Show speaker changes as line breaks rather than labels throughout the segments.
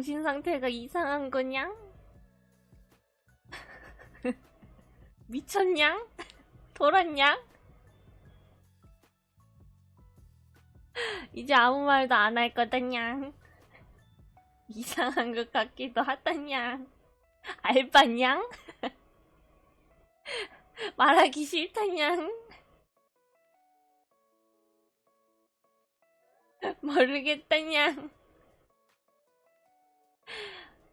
정신 상태가 이상한 거냐? 미쳤냐? 돌았냐? 이제 아무 말도 안 할 거다냐? 이상한 것 같기도 하다냐? 알바냐? 말하기 싫다냐? 모르겠다냐?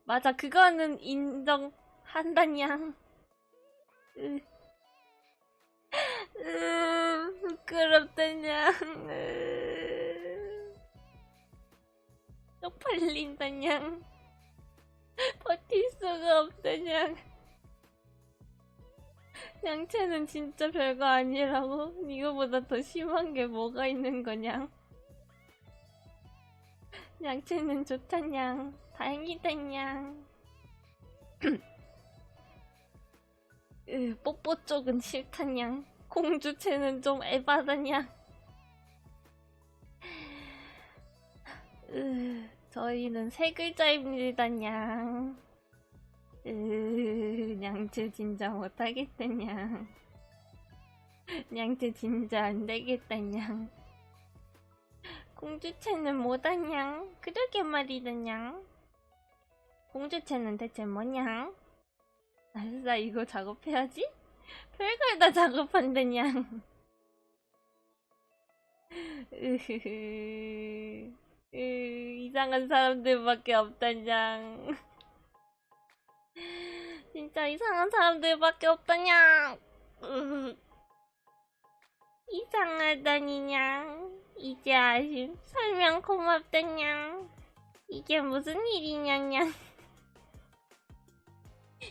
맞아, 그거는 인정한다냐? 으, 으, 부끄럽다냐? 으, 쪽팔린다냐? 버틸 수가 없다냐? 양채는 진짜 별거 아니라고? 이거보다 더 심한 게 뭐가 있는 거냐? 양채는 좋다냥 다행이다 냥. 으, 뽀뽀 쪽은 싫다 냥. 공주채는 좀 에바다 냥. 으, 저희는 세 글자입니다 냥. 으, 양채 진짜 못하겠다냥. 양채 진짜 안되겠다 냥. 공주채는 뭐다 냥? 그러게 말이다 냥. 공주채는 대체 뭐냥? 알싸 이거 작업해야지? 별걸 다. 으, 이상한 사람들밖에 없다냥. 진짜 이상한 사람들밖에 없다냥. 으, 이상하다니냥. 이제 아심 설명 고맙다냥 이게 무슨 일이냐냥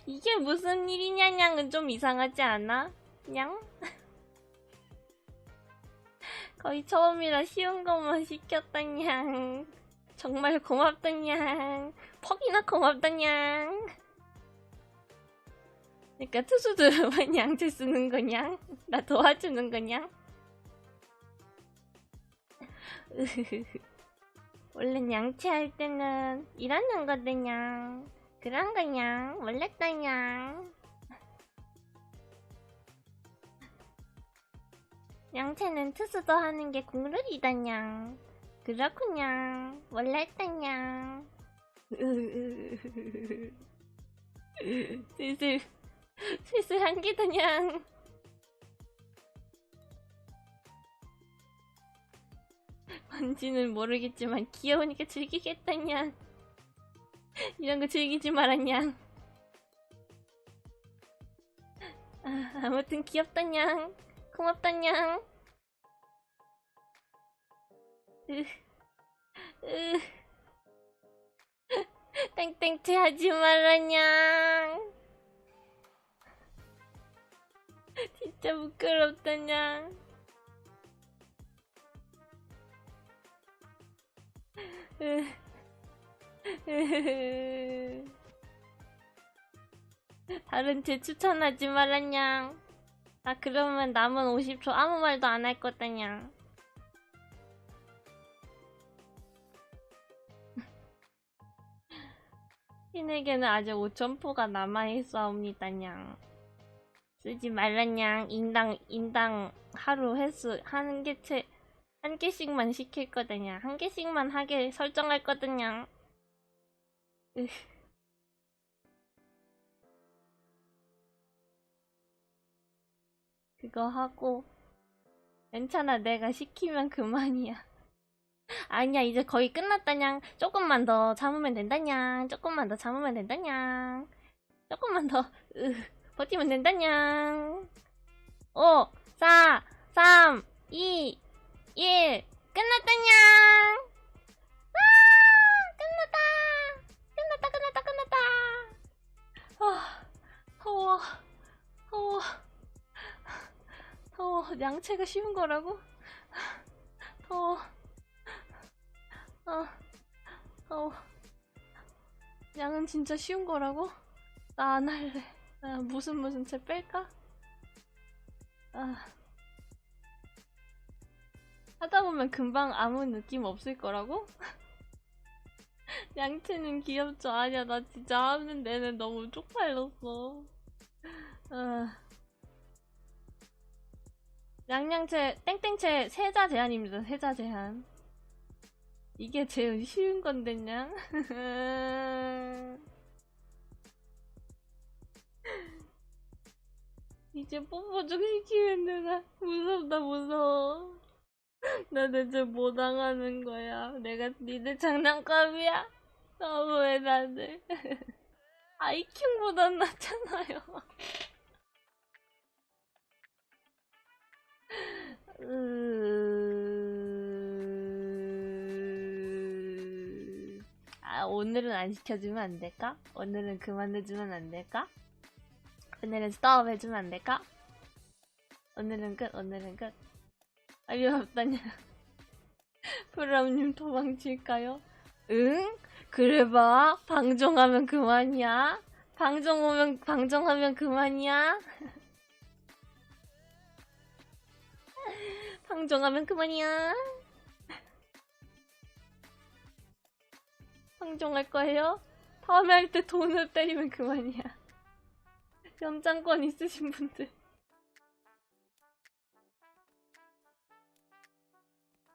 이게 무슨 일이냐냥은 좀 이상하지 않아? 냥? 거의 처음이라 쉬운 것만 시켰다냥. 정말 고맙다냥. 퍽이나 고맙다냥. 그러니까 투수들만 양채 쓰는 거냥? 나 도와주는 거냥? 원래 양치할 때는 이러는 거드냐 그런 거냐? 몰랐다냐? 양채는 투수도 하는 게 국룰이다냐? 그렇구냐? 몰랐다냐? 슬슬 슬슬 한기다냐? 뭔지는 모르겠지만 귀여우니까 즐기겠다냐 이런 거 즐기지 말았냐 아, 아무튼 으, 으. 땡땡채 하지 말라냐 진짜 부끄럽다냐 다른 제 추천하지 말았냥 아 그러면 남은 50초 아무 말도 안 할 거다냥 신에게는 아직 5천포가 남아있사옵니다냥 쓰지 말라냥 인당 인당 하루 횟수 하는 개체 한 개씩만 시킬 거든요. 한 개씩만 하게 설정할 거든요. 으. 그거 하고 괜찮아 내가 시키면 그만이야. 아니야 이제 거의 끝났다냥. 조금만 더 참으면 된다냥. 조금만 더 참으면 된다냥. 조금만 더 으, 버티면 된다냥. 5 4 3 2 1 끝났다냥 아 더워 더워 더워 양채가 쉬운 거라고? 더워 아 더워 양은 진짜 쉬운 거라고? 나 안 할래. 아, 무슨 무슨 채 뺄까? 아. 하다 보면 금방 아무 느낌 없을 거라고? 양채는 귀엽죠? 아니야, 나 진짜 하는 데는 너무 쪽팔렸어. 아. 양양채, 땡땡채 세자 제한입니다. 세자 제한. 이게 제일 쉬운 건데냐? 이제 뽀뽀 좀 시키면 되나? 무섭다, 무서워. 나 대체 뭐 당하는 거야? 내가 니들 장난감이야? 너무해, 다들. 아이킹보단 낫잖아요. 으... 아, 오늘은 안 시켜주면 안 될까? 오늘은 그만해주면 안 될까? 오늘은 스톱 해주면 안 될까? 오늘은 끝, 오늘은 끝. 알려 없다냐? 프람님 도망칠까요? 응? 그래 봐. 방종하면 그만이야. 방종 오면, 방종하면 그만이야. 방종하면 그만이야. 방종할 거예요? 다음에 할 때 돈을 때리면 그만이야. 연장권 있으신 분들.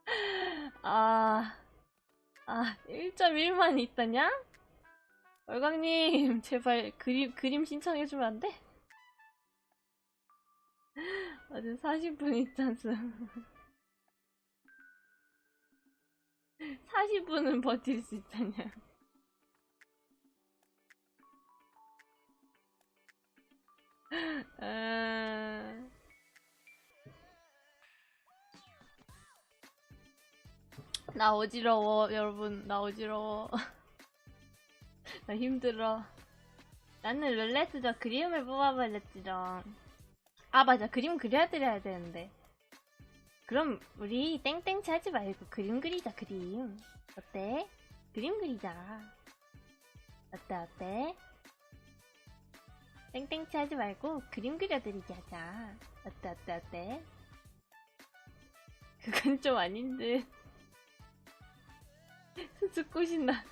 아, 아, 1.1만 있다냐? 월광님, 제발 그림, 그림 신청해주면 안 돼? 어제 40분 있잖음. 40분은 버틸 수 있다냐? 아... 나 어지러워, 여러분. 나 어지러워. 나 힘들어. 나는 룰렛으로 그림을 뽑아버렸지롱. 아, 맞아. 그림 그려드려야 되는데. 그럼, 우리 땡땡치 하지 말고 그림 그리자, 그림. 어때? 그림 그리자. 어때, 어때? 땡땡치 하지 말고 그림 그려드리게 하자. 어때, 어때, 어때? 그건 좀 아닌데. 수수꽃이 나.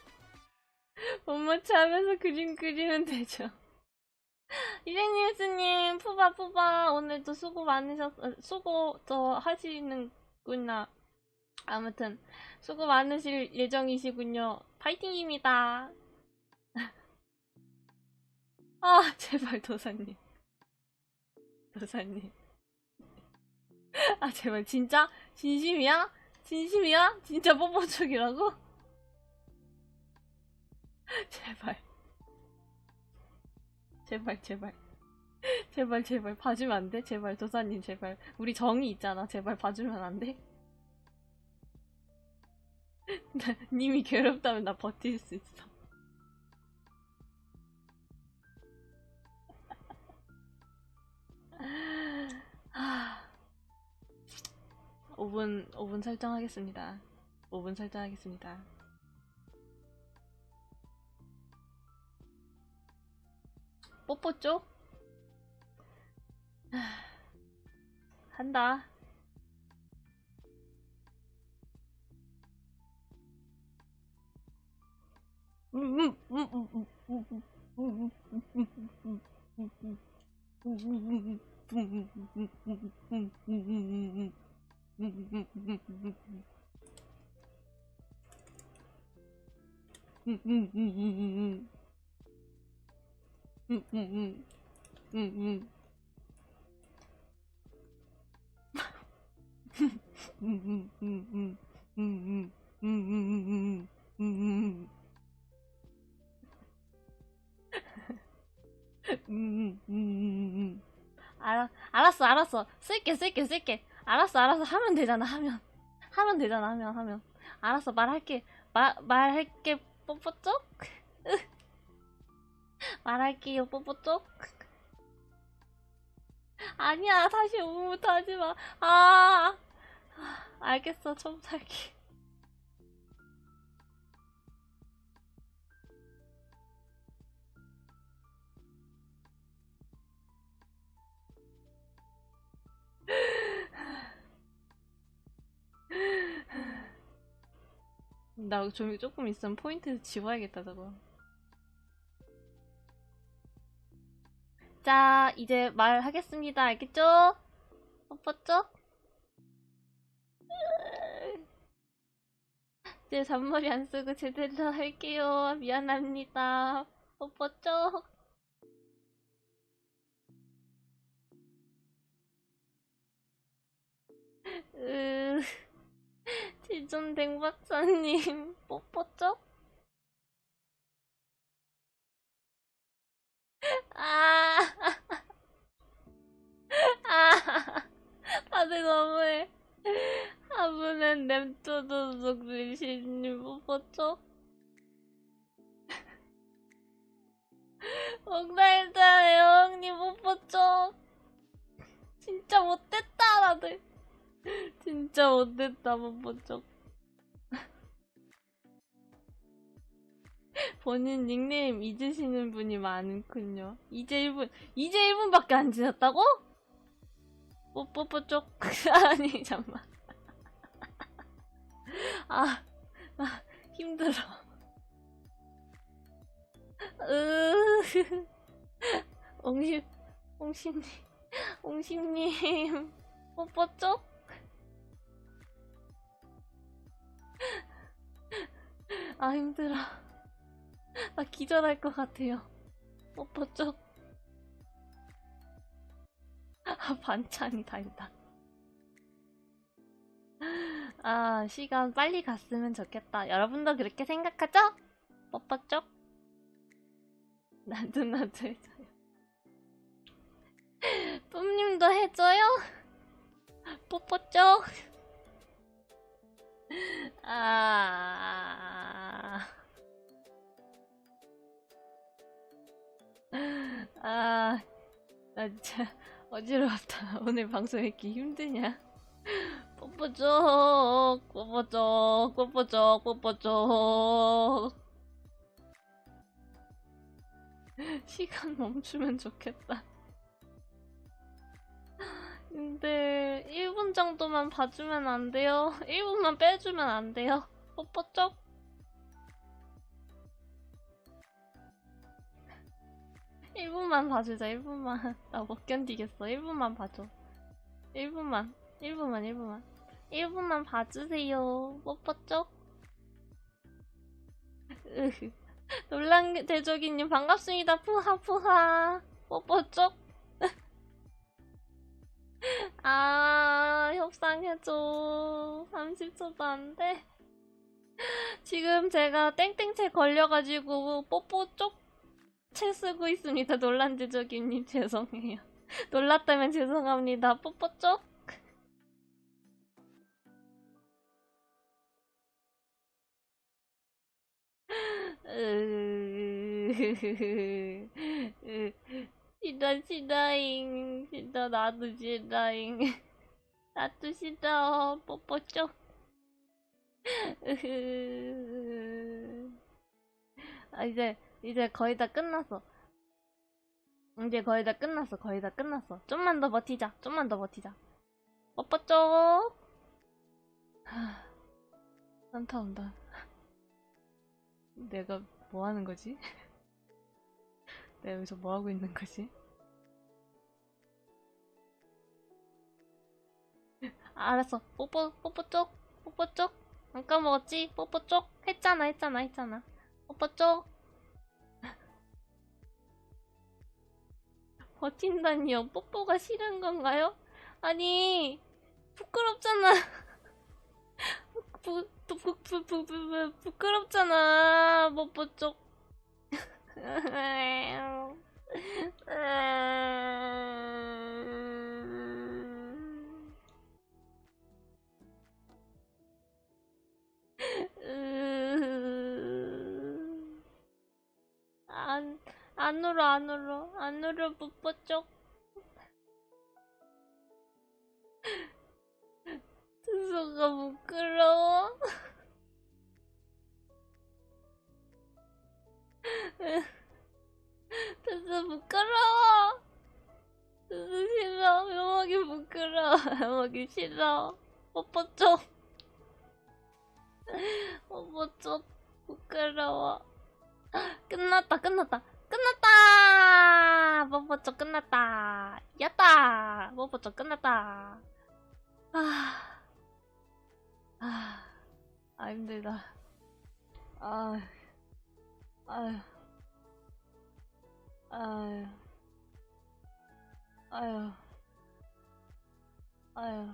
못맞춰 하면서 그림 그리면 되죠. 이생님스님, 푸바, 푸바, 오늘도 수고 많으셨, 어, 수고 더 하시는구나. 아무튼, 수고 많으실 예정이시군요. 파이팅입니다. 아, 제발, 도사님. 도사님. 아, 제발, 진짜? 진심이야? 진심이야? 진짜 뽀뽀쪽이라고? 제발. 제발, 제발. 제발, 제발. 봐주면 안 돼? 제발, 도사님, 제발. 우리 정이 있잖아. 제발 봐주면 안 돼? 나, 님이 괴롭다면 나 버틸 수 있어. 하... 5분, 5분 설정하겠습니다. 5분 설정하겠습니다. 뽀뽀 쪽? 하... 한다. 알아, 알았어, 알았어. 쓸게, 쓸게, 쓸게. 알았어, 알았어. 하면 되잖아, 하면. 하면 되잖아, 하면, 하면. 알았어, 말할게. 말, 말할게, 뽀뽀 쪽? 말할게요, 뽀뽀 쪽? 아니야, 다시 5분부터 하지 마. 아, 알겠어, 좀 살게. 나 좀, 조금 있으면 포인트 지워야겠다, 저거. 자, 이제 말하겠습니다. 알겠죠? 뽀뽀죠? 이제 잔머리 안 쓰고 제대로 할게요. 미안합니다. 뽀뽀죠? 으, 지존 댕 박사님, 뽀뽀죠? 아, 아, 다들 너무해. 하부는 램토도독 리신님 뽀뽀죠? 목달자 여왕님 뽀뽀죠? 진짜 못됐다, 다들. 진짜 못됐다, 뽀뽀죠? 본인 닉네임 잊으시는 분이 많군요. 이제 1분, 이제 1분밖에 안 지났다고? 뽀뽀뽀 쪽. 아니, 잠만. 아, 아, 힘들어. 으, 옹심, 옹심님, 옹심님, 뽀뽀 쪽? 아, 힘들어. 나 기절할 것 같아요. 뽀뽀 쪽. 아, 반찬이 달다. 아, 시간 빨리 갔으면 좋겠다. 여러분도 그렇게 생각하죠? 뽀뽀 쪽. 나도 나도 해줘요. 뿜님도 해줘요? 뽀뽀 쪽. 아. 아, 나 진짜 어지러웠다. 오늘 방송 했기 힘드냐? 뽀뽀쪽, 뽀뽀쪽, 뽀뽀쪽, 뽀뽀쪽. 시간 멈추면 좋겠다. 근데 1분 정도만 봐주면 안 돼요? 1분만 빼주면 안 돼요? 뽀뽀쪽? 일분만 봐주자, 1분만. 나 못 견디겠어. 1분만 봐줘. 1분만. 1분만, 1분만. 1분만 봐주세요. 으흐. 놀란 대적이님 반갑습니다. 푸하, 푸하. 뽀뽀쪽? 아, 협상해줘. 30초도 안 돼. 지금 제가 땡땡채 걸려가지고 뽀뽀 쪽 채 쓰고 있습니다. 놀란 대적이님 죄송해요. 놀랐다면 죄송합니다. 뽀뽀쪽? 싫어 싫어잉 싫어 나도 싫어잉 나도 싫어 뽀뽀쪽. 아 이제 이제 거의 다 끝났어 이제 거의 다 끝났어 거의 다 끝났어 좀만 더 버티자 좀만 더 버티자 하, 현타 온다 내가 뭐 하는 거지? 내가 여기서 뭐 하고 있는 거지? 아, 알았어. 뽀뽀, 뽀뽀 쪽, 뽀뽀 쪽. 안 까먹었지? 뽀뽀 쪽. 했잖아, 했잖아, 했잖아. 뽀뽀 쪽. 버틴다니요. 뽀뽀가 싫은 건가요? 아니, 부끄럽잖아. 부, 부, 부, 부, 부, 부, 부, 부끄럽잖아. 뽀뽀 쪽. 안, 안 울어, 안 울어. 안 울어, 뽀뽀 쪽. 스스가 부끄러워. 스스 부끄러워. 스스 싫어. 요목이 부끄러워. 요목이 싫어. 뽀뽀 쪽. 뽀뽀쪽 부끄러워. 끝났다, 끝났다, 끝났다! 뽀뽀쪽 끝났다. 야따! 뽀뽀쪽 끝났다. 아, 아, 아, 힘들다. 아, 아유, 아유, 아유, 아유,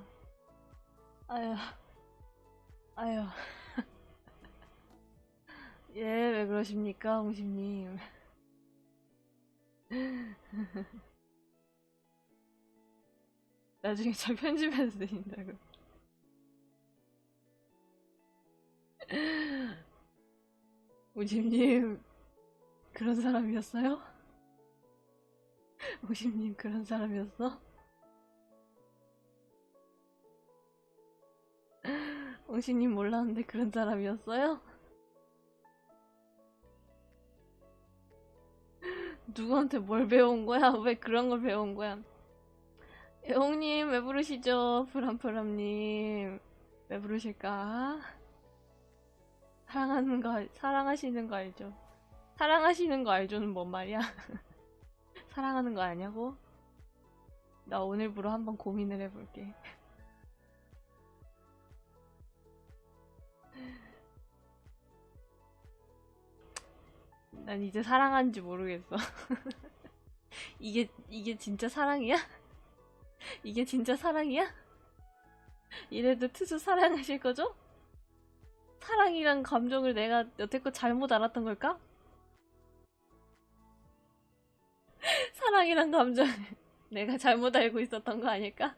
아유, 아유. 예, 왜 그러십니까, 홍심님. 나중에 저 편집해서 드린다고. 오심님, 그런 사람이었어요? 오심님, 그런 사람이었어? 오심님 몰랐는데 그런 사람이었어요? 누구한테 뭘 배운 거야? 왜 그런 걸 배운 거야? 애홍님, 왜 부르시죠? 프람프람님. 왜 부르실까? 사랑하는 거, 알- 사랑하시는 거 알죠? 사랑하시는 거 알죠는 뭔 말이야? 사랑하는 거 아냐고? 나 오늘부로 한번 고민을 해볼게. 난 이제 사랑하는지 모르겠어. 이게, 이게 진짜 사랑이야? 이게 진짜 사랑이야? 이래도 투수 사랑하실 거죠? 사랑이란 감정을 내가 여태껏 잘못 알았던 걸까? 사랑이란 감정을 내가 잘못 알고 있었던 거 아닐까?